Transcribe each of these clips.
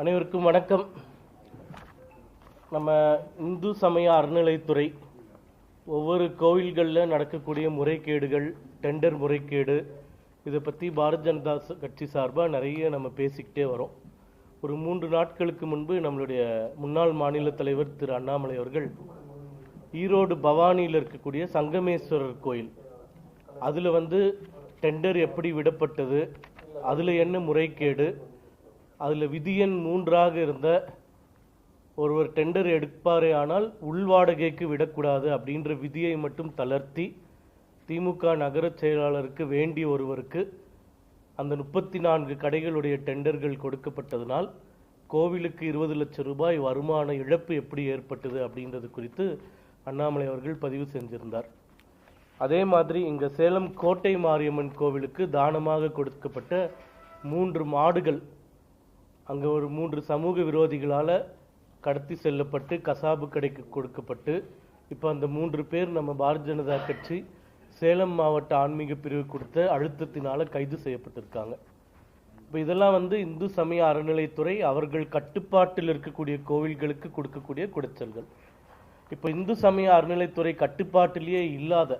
அனைவருக்கும் வணக்கம். நம்ம இந்து சமய அறநிலைத்துறை ஒவ்வொரு கோவில்களில் நடக்கக்கூடிய முறைகேடுகள் டெண்டர் முறைகேடு இதை பற்றி பாரதிய ஜனதா கட்சி சார்பாக நிறைய நம்ம பேசிக்கிட்டே வரோம். ஒரு மூன்று நாட்களுக்கு முன்பு நம்மளுடைய முன்னாள் மாநில தலைவர் திரு அண்ணாமலை அவர்கள் ஈரோடு பவானியில் இருக்கக்கூடிய சங்கமேஸ்வரர் கோயில் அதில் வந்து டெண்டர் எப்படி விடப்பட்டது அதில் என்ன முறைகேடு அதில் விதியன் மூன்றாக இருந்த ஒருவர் டெண்டர் எடுப்பாரே ஆனால் உள்வாடகைக்கு விடக்கூடாது அப்படின்ற விதியை மட்டும் தளர்த்தி திமுக நகரச் செயலாளருக்கு வேண்டிய ஒருவருக்கு அந்த முப்பத்தி நான்கு கடைகளுடைய டெண்டர்கள் கொடுக்கப்பட்டதனால் கோவிலுக்கு இருபது லட்சம் ரூபாய் வருமான இழப்பு எப்படி ஏற்பட்டது அப்படின்றது குறித்து அண்ணாமலை அவர்கள் பதிவு செஞ்சிருந்தார். அதே மாதிரி இங்கே சேலம் கோட்டை மாரியம்மன் கோவிலுக்கு தானமாக கொடுக்கப்பட்ட மூன்று மாடுகள் அங்கே ஒரு மூன்று சமூக விரோதிகளால் கடத்தி செல்லப்பட்டு கசாபு கடைக்கு கொடுக்கப்பட்டு இப்போ அந்த மூன்று பேர் நம்ம பாரதிய ஜனதா கட்சி சேலம் மாவட்ட ஆன்மீக பிரிவு கொடுத்த அழுத்தத்தினால் கைது செய்யப்பட்டிருக்காங்க. இப்போ இதெல்லாம் வந்து இந்து சமய அறநிலைத்துறை அவர்கள் கட்டுப்பாட்டில் இருக்கக்கூடிய கோவில்களுக்கு கொடுக்கக்கூடிய குடைச்சல்கள். இப்போ இந்து சமய அறநிலைத்துறை கட்டுப்பாட்டிலேயே இல்லாத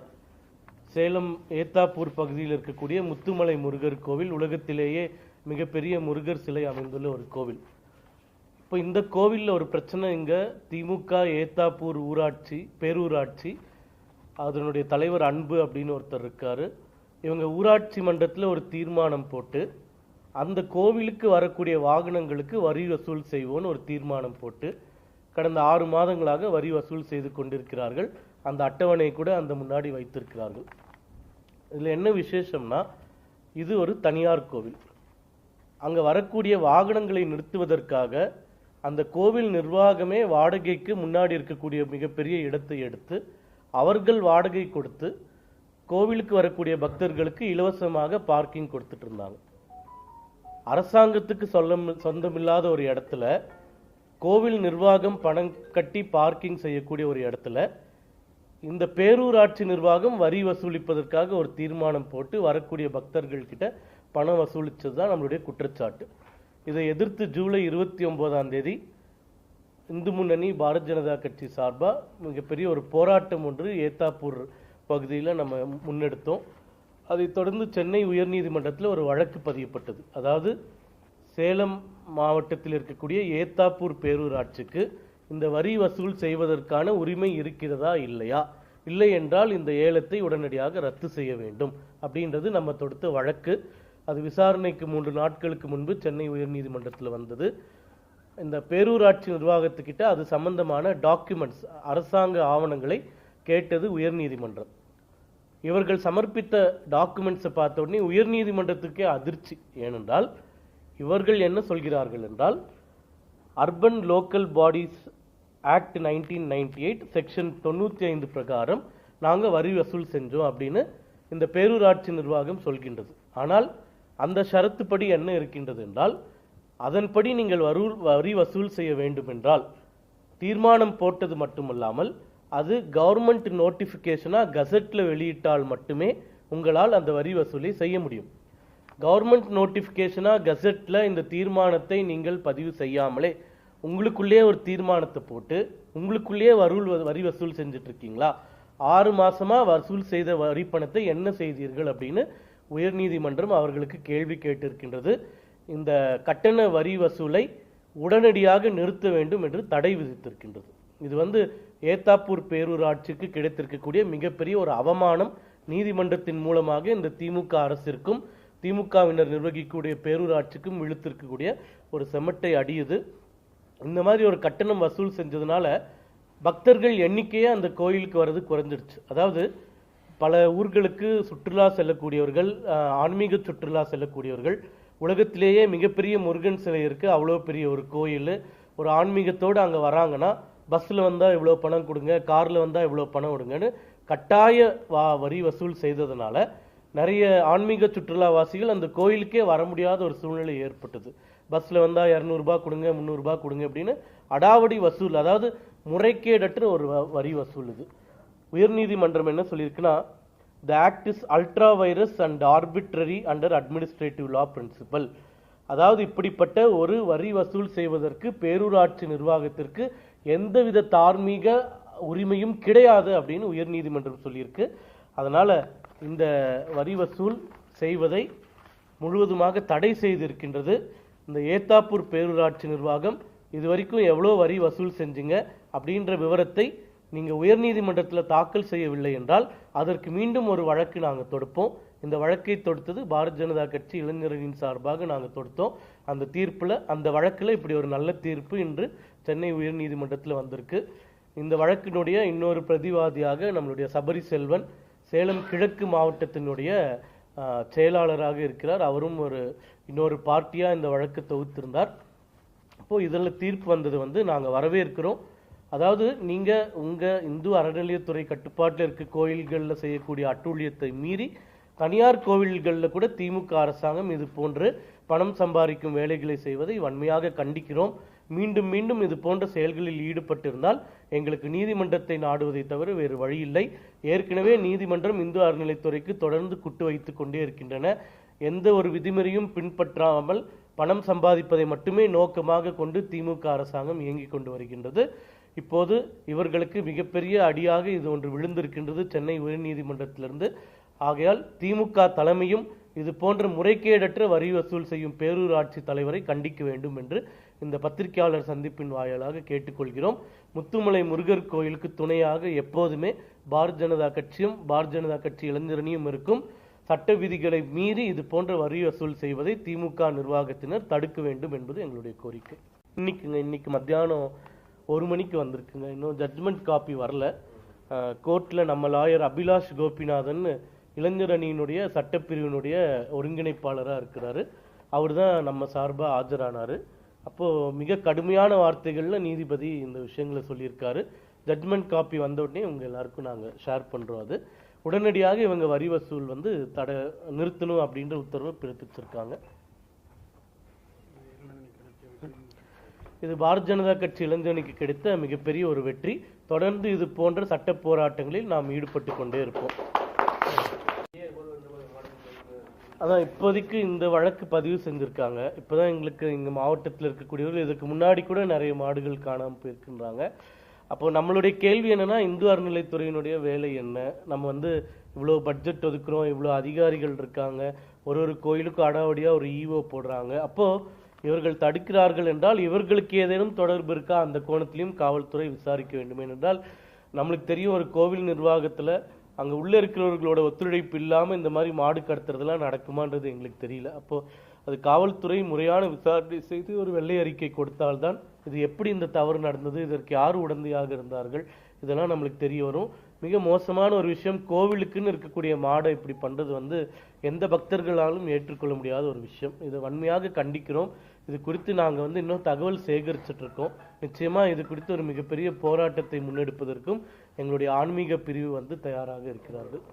சேலம் ஏத்தாப்பூர் பகுதியில் இருக்கக்கூடிய முத்துமலை முருகர் கோவில் உலகத்திலேயே மிகப்பெரிய முருகர் சிலை அமைந்துள்ள ஒரு கோவில். இப்போ இந்த கோவிலில் ஒரு பிரச்சனை இங்கே. திமுக ஏத்தாப்பூர் ஊராட்சி பேரூராட்சி அதனுடைய தலைவர் அன்பு அப்படின்னு ஒருத்தர் இருக்கார். இவங்க ஊராட்சி மன்றத்தில் ஒரு தீர்மானம் போட்டு அந்த கோவிலுக்கு வரக்கூடிய வாகனங்களுக்கு வரி வசூல் செய்வோன்னு ஒரு தீர்மானம் போட்டு கடந்த ஆறு மாதங்களாக வரி வசூல் செய்து கொண்டிருக்கிறார்கள். அந்த அட்டவணையை கூட அந்த முன்னாடி வைத்திருக்கிறார்கள். இதில் என்ன விசேஷம்னா இது ஒரு தனியார் கோவில். அங்கே வரக்கூடிய வாகனங்களை நிறுத்துவதற்காக அந்த கோவில் நிர்வாகமே வாடகைக்கு முன்னாடி இருக்கக்கூடிய மிகப்பெரிய இடத்தை எடுத்து அவர்கள் வாடகை கொடுத்து கோவிலுக்கு வரக்கூடிய பக்தர்களுக்கு இலவசமாக பார்க்கிங் கொடுத்துட்டு இருந்தாங்க. அரசாங்கத்துக்கு சொல்ல சொந்தமில்லாத ஒரு இடத்துல கோவில் நிர்வாகம் பணம் கட்டி பார்க்கிங் செய்யக்கூடிய ஒரு இடத்துல இந்த பேரூராட்சி நிர்வாகம் வரி வசூலிப்பதற்காக ஒரு தீர்மானம் போட்டு வரக்கூடிய பக்தர்கள்கிட்ட பணம் வசூலித்தது தான் நம்மளுடைய குற்றச்சாட்டு. இதை எதிர்த்து ஜூலை இருபத்தி ஒன்பதாம் தேதி இந்து முன்னணி பாரதிய ஜனதா கட்சி சார்பாக மிகப்பெரிய ஒரு போராட்டம் ஒன்று ஏத்தாப்பூர் பகுதியில் நம்ம முன்னெடுத்தோம். அதைத் தொடர்ந்து சென்னை உயர்நீதிமன்றத்தில் ஒரு வழக்கு பதியப்பட்டது. அதாவது சேலம் மாவட்டத்தில் இருக்கக்கூடிய ஏத்தாப்பூர் பேரூராட்சிக்கு இந்த வரி வசூல் செய்வதற்கான உரிமை இருக்கிறதா இல்லையா? இல்லை என்றால் இந்த ஏலத்தை உடனடியாக ரத்து செய்ய வேண்டும். அப்படின்றது நம்ம தொடுத்த வழக்கு. அது விசாரணைக்கு மூன்று நாட்களுக்கு முன்பு சென்னை உயர்நீதிமன்றத்தில் வந்தது. இந்த பேரூராட்சி நிர்வாகத்துக்கிட்ட அது சம்பந்தமான டாக்குமெண்ட்ஸ் அரசாங்க ஆவணங்களை கேட்டது உயர்நீதிமன்றம். இவர்கள் சமர்ப்பித்த டாக்குமெண்ட்ஸை பார்த்த உடனே உயர்நீதிமன்றத்துக்கே அதிர்ச்சி. ஏனென்றால் இவர்கள் என்ன சொல்கிறார்கள் என்றால் urban local bodies act nineteen ninety eight section தொண்ணூற்றி ஐந்து பிரகாரம் நாங்கள் வரி வசூல் செஞ்சோம் அப்படின்னு இந்த பேரூராட்சி நிர்வாகம் சொல்கின்றது. ஆனால் அந்த ஷரத்துப்படி என்ன இருக்கின்றது என்றால் அதன்படி நீங்கள் வரு வரி வசூல் செய்ய வேண்டும் என்றால் தீர்மானம் போட்டது மட்டுமல்லாமல் அது கவர்மெண்ட் நோட்டிஃபிகேஷனாக கசட்டில் வெளியிட்டால் மட்டுமே உங்களால் அந்த வரி வசூலை செய்ய முடியும். கவர்மெண்ட் நோட்டிஃபிகேஷனாக கசட்டில் இந்த தீர்மானத்தை நீங்கள் பதிவு செய்யாமலே உங்களுக்குள்ளேயே ஒரு தீர்மானத்தை போட்டு உங்களுக்குள்ளேயே வருள் வரி வசூல் செஞ்சுட்டு இருக்கீங்களா ஆறு மாதமாக வசூல் செய்த வரி பணத்தை என்ன செய்தீர்கள் அப்படின்னு உயர்நீதிமன்றம் அவர்களுக்கு கேள்வி கேட்டிருக்கின்றது. இந்த கட்டண வரி வசூலை உடனடியாக நிறுத்த வேண்டும் என்று தடை விதித்திருக்கின்றது. இது வந்து ஏத்தாப்பூர் பேரூராட்சிக்கு கிடைத்திருக்கக்கூடிய மிகப்பெரிய ஒரு அவமானம். நீதிமன்றத்தின் மூலமாக இந்த திமுக அரசிற்கும் திமுகவினர் நிர்வகிக்கக்கூடிய பேரூராட்சிக்கும் இழுத்திருக்கக்கூடிய ஒரு செமட்டை அடியுது. இந்த மாதிரி ஒரு கட்டணம் வசூல் செஞ்சதுனால பக்தர்கள் எண்ணிக்கையே அந்த கோயிலுக்கு வர்றது குறைஞ்சிடுச்சு அதாவது பல ஊர்களுக்கு சுற்றுலா செல்லக்கூடியவர்கள் ஆன்மீக சுற்றுலா செல்லக்கூடியவர்கள். உலகத்திலேயே மிகப்பெரிய முருகன் சிலை இருக்குது அவ்வளோ பெரிய ஒரு கோயில். ஒரு ஆன்மீகத்தோடு அங்கே வராங்கன்னா பஸ்ஸில் வந்தால் இவ்வளோ பணம் கொடுங்க காரில் வந்தால் இவ்வளோ பணம் கொடுங்கன்னு கட்டாய வா வரி வசூல் செய்ததுனால நிறைய ஆன்மீக சுற்றுலாவாசிகள் அந்த கோயிலுக்கே வர முடியாத ஒரு சூழ்நிலை ஏற்பட்டது. பஸ்ஸில் வந்தால் இரநூறுபா கொடுங்க முந்நூறுபா கொடுங்க அப்படின்னு அடாவடி வசூல் அதாவது முறைகேடற்ற ஒரு வ- வரி வசூல் இது. உயர்நீதிமன்றம் என்ன சொல்லியிருக்குன்னா the act is ultra vires and arbitrary under administrative law principle அதாவது இப்படிப்பட்ட ஒரு வரி வசூல் செய்வதற்கு பேரூராட்சி நிர்வாகத்திற்கு எந்தவித தார்மீக உரிமையும் கிடையாது அப்படின்னு உயர்நீதிமன்றம் சொல்லியிருக்கு. அதனால் இந்த வரி வசூல் செய்வதை முழுவதுமாக தடை செய்திருக்கின்றது இந்த ஏத்தாப்பூர் பேரூராட்சி நிர்வாகம். இதுவரைக்கும் எவ்வளோ வரி வசூல் செஞ்சுங்க அப்படின்ற விவரத்தை நீங்கள் உயர்நீதிமன்றத்தில் தாக்கல் செய்யவில்லை என்றால் அதற்கு மீண்டும் ஒரு வழக்கு நாங்கள் தொடுப்போம். இந்த வழக்கை தொடுத்தது பாரத் ஜனதா கட்சி இளைஞரணியின் சார்பாக நாங்கள் தொடுத்தோம். அந்த தீர்ப்பில் அந்த வழக்கில் இப்படி ஒரு நல்ல தீர்ப்பு இன்று சென்னை உயர்நீதிமன்றத்தில் வந்திருக்கு. இந்த வழக்கினுடைய இன்னொரு பிரதிவாதியாக நம்மளுடைய சபரி செல்வன் சேலம் கிழக்கு மாவட்டத்தினுடைய செயலாளராக இருக்கிறார். அவரும் ஒரு இன்னொரு பார்ட்டியாக இந்த வழக்கு தொகுத்திருந்தார். இப்போது இதில் தீர்ப்பு வந்தது வந்து நாங்கள் வரவேற்கிறோம். அதாவது நீங்கள் உங்கள் இந்து அறநிலையத்துறை கட்டுப்பாட்டில் இருக்க கோயில்களில் செய்யக்கூடிய அட்டூழியத்தை மீறி தனியார் கோவில்களில் கூட திமுக அரசாங்கம் இது போன்று பணம் சம்பாதிக்கும் வேலைகளை செய்வதை வன்மையாக கண்டிக்கிறோம். மீண்டும் மீண்டும் இது போன்ற செயல்களில் ஈடுபட்டிருந்தால் எங்களுக்கு நீதிமன்றத்தை நாடுவதை தவிர வேறு வழி இல்லை. ஏற்கனவே நீதிமன்றம் இந்து அறநிலைத்துறைக்கு தொடர்ந்து குட்டு வைத்து கொண்டே இருக்கின்றன. எந்த ஒரு விதிமுறையும் பின்பற்றாமல் பணம் சம்பாதிப்பதை மட்டுமே நோக்கமாக கொண்டு திமுக அரசாங்கம் இயங்கிக் கொண்டு வருகின்றது. இப்போது இவர்களுக்கு மிகப்பெரிய அடியாக இது ஒன்று விழுந்திருக்கின்றது சென்னை உயர்நீதிமன்றத்திலிருந்து. ஆகையால் திமுக தலைமையும் இது போன்ற முறைகேடற்ற வரி வசூல் செய்யும் பேரூராட்சி தலைவரை கண்டிக்க வேண்டும் என்று இந்த பத்திரிகையாளர் சந்திப்பின் வாயிலாக கேட்டுக்கொள்கிறோம். முத்துமலை முருகர் கோயிலுக்கு துணையாக எப்போதுமே பாரத் ஜனதா கட்சியும் பாரத் ஜனதா கட்சி இளைஞரணியும் இருக்கும். சட்ட விதிகளை மீறி இது போன்ற வரி வசூல் செய்வதை திமுக நிர்வாகத்தினர் தடுக்க வேண்டும் என்பது எங்களுடைய கோரிக்கை. இன்னைக்குங்க இன்னைக்கு மத்தியானம் ஒரு மணிக்கு வந்திருக்குங்க. இன்னும் ஜட்ஜ்மெண்ட் காப்பி வரல. கோர்ட்டில் நம்ம லாயர் அபிலாஷ் கோபிநாதன் இளைஞர் அணியினுடைய சட்டப்பிரிவினுடைய ஒருங்கிணைப்பாளராக இருக்கிறாரு. அவர் தான் நம்ம சார்பாக ஆஜரானார். அப்போது மிக கடுமையான வார்த்தைகளில் நீதிபதி இந்த விஷயங்களை சொல்லியிருக்காரு. ஜட்மெண்ட் காப்பி வந்த உடனே உங்க எல்லாருக்கும் நாங்கள் ஷேர் பண்ணுறோம் அது. உடனடியாக இவங்க வரி வசூல் வந்து தடை நிறுத்தணும் அப்படின்ற உத்தரவை பிறப்பிச்சிருக்காங்க. இது பாரத் ஜனதா கட்சி இளைஞனுக்கு கிடைத்த மிகப்பெரிய ஒரு வெற்றி. தொடர்ந்து இது போன்ற சட்ட போராட்டங்களில் நாம் ஈடுபட்டு கொண்டே இருப்போம். அதான் இப்போதைக்கு இந்த வழக்கு பதிவு செஞ்சுருக்காங்க. இப்போ தான் எங்களுக்கு இங்கே மாவட்டத்தில் இருக்கக்கூடியவர்கள் இதுக்கு முன்னாடி கூட நிறைய மாடுகள் காணாமல் போயிருக்கின்றாங்க. அப்போ நம்மளுடைய கேள்வி என்னன்னா இந்து அறநிலைத்துறையினுடைய வேலை என்ன? நம்ம வந்து இவ்வளோ பட்ஜெட் ஒதுக்குறோம் இவ்வளோ அதிகாரிகள் இருக்காங்க. ஒரு ஒரு கோயிலுக்கும் அடாவடியா ஒரு ஈவோ போடுறாங்க. அப்போ இவர்கள் தடுக்கிறார்கள் என்றால் இவர்களுக்கு ஏதேனும் தொடர்பு இருக்கா? அந்த கோணத்திலையும் காவல்துறை விசாரிக்க வேண்டும் ஏனென்றால் நம்மளுக்கு தெரியும் ஒரு கோவில் நிர்வாகத்தில் அங்கே உள்ளே இருக்கிறவர்களோட ஒத்துழைப்பு இல்லாமல் இந்த மாதிரி மாடு கடத்துறதுலாம் நடக்குமான்றது எங்களுக்கு தெரியல. அப்போது அது காவல்துறை முறையான விசாரணை செய்து ஒரு வெள்ளை அறிக்கை கொடுத்தால்தான் இது எப்படி இந்த தவறு நடந்தது இதற்கு யார் உடந்தையாக இருந்தார்கள் இதெல்லாம் நம்மளுக்கு தெரிய வரும். மிக மோசமான ஒரு விஷயம் கோவிலுக்குன்னு இருக்கக்கூடிய மாடை இப்படி பண்ணுறது வந்து எந்த பக்தர்களாலும் ஏற்றுக்கொள்ள முடியாத ஒரு விஷயம். இதை வன்மையாக கண்டிக்கிறோம். இது குறித்து நாங்கள் வந்து இன்னும் தகவல் சேகரிச்சிட்ருக்கோம் இருக்கோம் இது குறித்து ஒரு மிகப்பெரிய போராட்டத்தை முன்னெடுப்பதற்கும் எங்களுடைய ஆன்மீக பிரிவு வந்து தயாராக இருக்கிறார்கள்.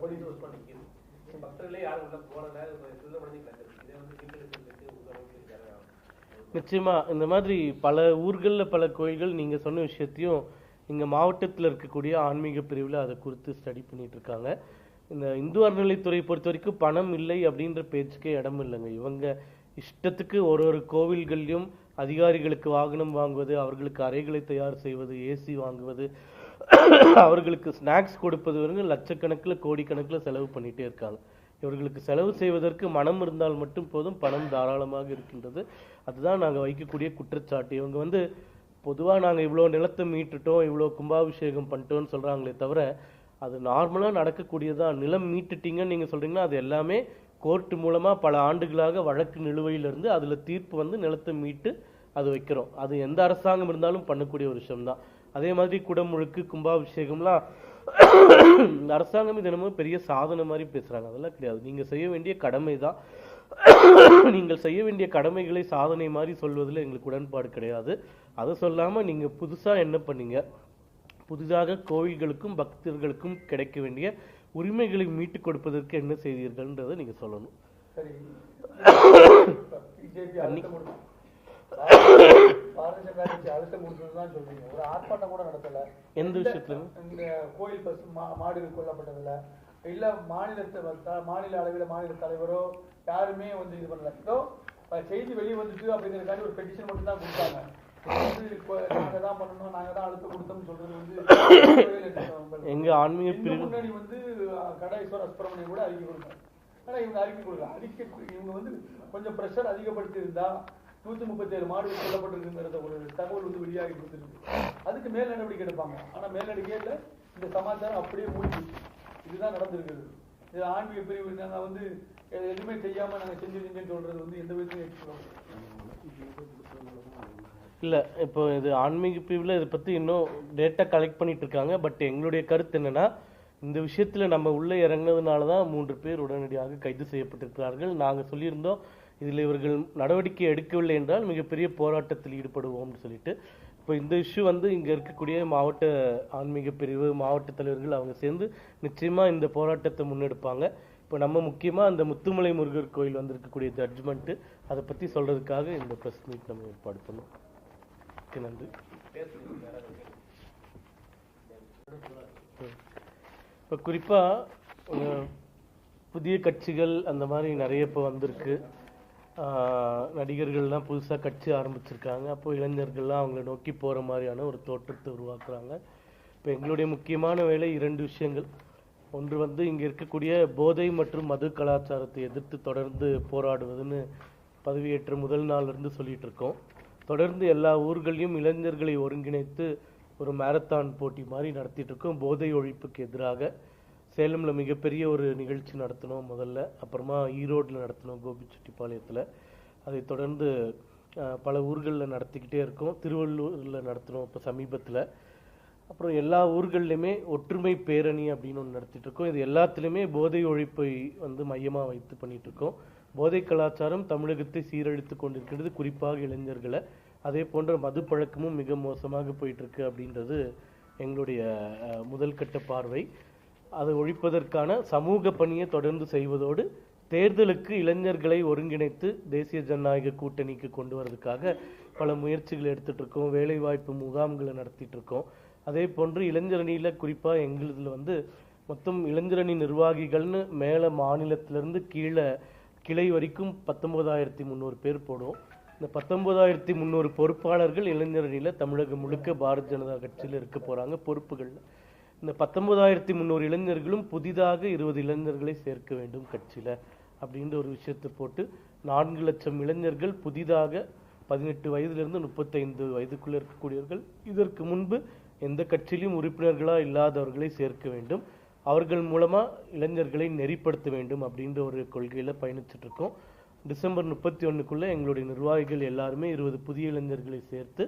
கோயில் நிச்சயமா இந்த மாதிரி பல ஊர்கள்ல பல கோயில்கள் நீங்க சொன்ன விஷயத்தையும் இங்க மாவட்டத்துல இருக்கக்கூடிய ஆன்மீக பிரிவுல அதை குறித்து ஸ்டடி பண்ணிட்டு இருக்காங்க. இந்த இந்து அறநிலைத்துறை பொறுத்த வரைக்கும் பணம் இல்லை அப்படின்ற பேச்சுக்கே இடம் இல்லைங்க. இவங்க இஷ்டத்துக்கு ஒரு ஒரு கோவில்கள்லையும் அதிகாரிகளுக்கு வாகனம் வாங்குவது அவர்களுக்கு அறைகளை தயார் செய்வது ஏசி வாங்குவது அவர்களுக்கு ஸ்நாக்ஸ் கொடுப்பது வரைக்கும் லட்சக்கணக்கில் கோடிக்கணக்கில் செலவு பண்ணிகிட்டே இருக்காங்க. இவர்களுக்கு செலவு செய்வதற்கு மனம் இருந்தால் மட்டும் போதும் பணம் தாராளமாக இருக்கின்றது. அதுதான் நாங்கள் வைக்கக்கூடிய குற்றச்சாட்டு. இவங்க வந்து பொதுவாக நாங்கள் இவ்வளோ நிலத்தை மீட்டுட்டோம் இவ்வளோ கும்பாபிஷேகம் பண்ணிட்டோம்னு சொல்கிறாங்களே தவிர அது நார்மலாக நடக்கக்கூடியதான் நிலம் மீட்டுட்டீங்கன்னு நீங்கள் சொல்கிறீங்கன்னா அது எல்லாமே கோர்ட்டு மூலமாக பல ஆண்டுகளாக வழக்கு நிலுவையிலிருந்து அதில் தீர்ப்பு வந்து நிலத்தை மீட்டு அது வைக்கிறோம். அது எந்த அரசாங்கம் இருந்தாலும் பண்ணக்கூடிய ஒரு விஷயம்தான். அதே மாதிரி குடமுழுக்கு கும்பாபிஷேகம்லாம் அரசாங்கம் இது என்னமோ பெரிய சாதனை மாதிரி பேசுறாங்க. அதெல்லாம் கிடையாது. நீங்க செய்ய வேண்டிய கடமை தான் நீங்கள் செய்ய வேண்டிய கடமைகளை சாதனை மாதிரி சொல்வதில் எங்களுக்கு உடன்பாடு கிடையாது. அதை சொல்லாம நீங்க புதுசா என்ன பண்ணீங்க? புதிதாக கோவில்களுக்கும் பக்தர்களுக்கும் கிடைக்க வேண்டிய உரிமைகளை மீட்டுக் கொடுப்பதற்கு என்ன செய்தீர்கள்ன்றதை நீங்க சொல்லணும். சரி. பாரதிய கட்சி அழுத்தம் கொடுத்ததுதான் சொல்றீங்க. ஒரு ஆர்ப்பாட்டம் கூட நடத்தல. எந்த விஷயத்துல? இந்த கோயில் மா- மாடுகள் கொல்லப்பட்டதுல. இல்ல மாநிலத்தை மாநில அளவில் மாநில தலைவரோ யாருமே வந்து இது பண்ணல. அஹ், செய்தி வெளியே வந்துட்டு அப்படிங்கிறதுக்காண்டி ஒரு பெட்டிஷன் மட்டும் தான் கொடுத்தாங்க நாங்க தான் பண்ணணும் நாங்க தான் அழுத்தம் கொடுத்தோம்னு சொல்றது வந்து எங்க ஆன்மீக முன்னணி வந்து அஹ், கடாஈஸ்வர சுப்பிரமணியம் கூட அறிக்கை கொடுத்தாங்க ஆனா இவங்க அறிக்கை கொடுக்கல. அறிக்கை இவங்க வந்து கொஞ்சம் பிரஷர் அதிகப்படுத்தி இருந்தா நூத்தி முப்பத்தேழு மாடுகள் கொல்லப்பட்டிருக்குங்கிறத ஒரு தகவல் வந்து வெளியாகி கொடுத்துருக்கு. அதுக்கு மேல் நடவடிக்கை எடுப்பாங்க. ஆனா மேல் நடவடிக்கையில இந்த சமாச்சாரம் அப்படியே மூடி இதுதான் நடந்திருக்குது. இது ஆன்மீக பிரிவு நாங்கள் வந்து எதுவுமே செய்யாம நாங்க செஞ்சு செஞ்சேன்னு சொல்றது வந்து எந்த விதத்தையும் இல்லை இப்போ இது ஆன்மீக பிரிவில் இதை பற்றி இன்னும் டேட்டா கலெக்ட் பண்ணிட்டு இருக்காங்க. பட் எங்களுடைய கருத்து என்னென்னா இந்த விஷயத்தில் நம்ம உள்ளே இறங்கினதுனால தான் மூன்று பேர் உடனடியாக கைது செய்யப்பட்டிருக்கிறார்கள். நாங்கள் சொல்லியிருந்தோம் இதில் இவர்கள் நடவடிக்கை எடுக்கவில்லை என்றால் மிகப்பெரிய போராட்டத்தில் ஈடுபடுவோம்னு சொல்லிட்டு இப்போ இந்த இஷ்யூ வந்து இங்கே இருக்கக்கூடிய மாவட்ட ஆன்மீக பிரிவு மாவட்ட தலைவர்கள் அவங்க சேர்ந்து நிச்சயமாக இந்த போராட்டத்தை முன்னெடுப்பாங்க. இப்போ நம்ம முக்கியமாக அந்த முத்துமலை முருகர் கோயில் வந்திருக்கக்கூடிய ஜட்ஜ்மெண்ட்டு அதை பற்றி சொல்கிறதுக்காக இந்த ப்ரெஸ் மீட் நம்ம ஏற்பாடு பண்ணோம். ஓகே நன்றி. இப்போ குறிப்பாக புதிய கட்சிகள் அந்த மாதிரி நிறைய இப்போ வந்திருக்கு. நடிகர்கள்லாம் புதுசாக கட்சி ஆரம்பிச்சிருக்காங்க. அப்போ இளைஞர்கள்லாம் அவங்கள நோக்கி போகிற மாதிரியான ஒரு தோற்றத்தை உருவாக்குறாங்க. இப்போ எங்களுடைய முக்கியமான வேலை இரண்டு விஷயங்கள். ஒன்று வந்து இங்கே இருக்கக்கூடிய போதை மற்றும் மது கலாச்சாரத்தை எதிர்த்து தொடர்ந்து போராடுவதுன்னு பதவியேற்ற முதல் நாள்லேருந்து சொல்லிகிட்டு இருக்கோம். தொடர்ந்து எல்லா ஊர்களையும் இளைஞர்களை ஒருங்கிணைத்து ஒரு மேரத்தான் போட்டி மாதிரி நடத்திட்டு இருக்கோம். போதை ஒழிப்புக்கு எதிராக. சேலமில் மிகப்பெரிய ஒரு நிகழ்ச்சி நடத்தினோம் முதல்ல. அப்புறமா ஈரோட்டில் நடத்தினோம் கோபிச்செட்டிப்பாளையத்தில். அதை தொடர்ந்து பல ஊர்களில் நடத்திக்கிட்டே இருக்கோம். திருவள்ளூரில் நடத்தினோம் இப்போ சமீபத்தில். அப்புறம் எல்லா ஊர்கள்லையுமே ஒற்றுமை பேரணி அப்படின்னு ஒன்று நடத்திட்டுருக்கோம் இது எல்லாத்துலேயுமே போதை ஒழிப்பை வந்து மையமாக வைத்து பண்ணிகிட்ருக்கோம் போதை கலாச்சாரம் தமிழகத்தை சீரழித்து கொண்டிருக்கிறது குறிப்பாக இளைஞர்களை. அதே போன்ற மது பழக்கமும் மிக மோசமாக போயிட்டுருக்கு அப்படின்றது எங்களுடைய முதல் கட்ட பார்வை. அதை ஒழிப்பதற்கான சமூக பணியை தொடர்ந்து செய்வதோடு தேர்தலுக்கு இளைஞர்களை ஒருங்கிணைத்து தேசிய ஜனநாயக கூட்டணிக்கு கொண்டு வரதுக்காக பல முயற்சிகள் எடுத்துகிட்டுருக்கோம் வேலைவாய்ப்பு முகாம்களை நடத்திட்டுருக்கோம். அதே போன்று இளைஞரணியில் குறிப்பாக எங்களுதில் வந்து மொத்தம் இளைஞரணி நிர்வாகிகள்னு மேலே மாநிலத்திலிருந்து கீழே கிளை வரைக்கும் பத்தொம்போதாயிரத்தி முந்நூறு பேர் போடுவோம். இந்த பத்தொன்பதாயிரத்தி முந்நூறு பொறுப்பாளர்கள் இளைஞரணியில் தமிழகம் முழுக்க பாரதிய ஜனதா கட்சியில் இருக்க போகிறாங்க பொறுப்புகளில். இந்த பத்தொன்பதாயிரத்தி முந்நூறு இளைஞர்களும் புதிதாக இருபது இளைஞர்களை சேர்க்க வேண்டும் கட்சியில் அப்படின்ற ஒரு விஷயத்தை போட்டு நான்கு லட்சம் இளைஞர்கள் புதிதாக பதினெட்டு வயதிலிருந்து முப்பத்தைந்து வயதுக்குள்ளே இருக்கக்கூடியவர்கள் இதற்கு முன்பு எந்த கட்சியிலும் உறுப்பினர்களாக இல்லாதவர்களை சேர்க்க வேண்டும். அவர்கள் மூலமாக இளைஞர்களை நெறிப்படுத்த வேண்டும் அப்படின்ற ஒரு கொள்கையில் பயணிச்சிட்ருக்கோம் டிசம்பர் முப்பத்தி ஒன்றுக்குள்ளே எங்களுடைய நிர்வாகிகள் எல்லாருமே இருபது புதிய இளைஞர்களை சேர்த்து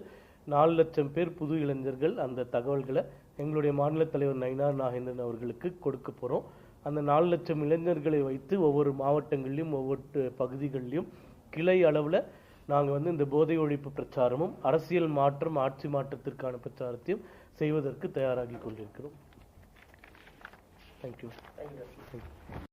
நாலு லட்சம் பேர் புது இளைஞர்கள் அந்த தகவல்களை எங்களுடைய மாநில தலைவர் நயினார் நாகேந்திரன் அவர்களுக்கு கொடுக்க போறோம். அந்த நாலு லட்சம் இளைஞர்களை வைத்து ஒவ்வொரு மாவட்டங்களிலும் ஒவ்வொரு பகுதிகளிலும் கிளை அளவுல நாங்க வந்து இந்த போதை ஒழிப்பு பிரச்சாரமும் அரசியல் மாற்றம் ஆட்சி மாற்றத்திற்கான பிரச்சாரத்தையும் செய்வதற்கு தயாராகி கொண்டிருக்கிறோம். Thank you thank you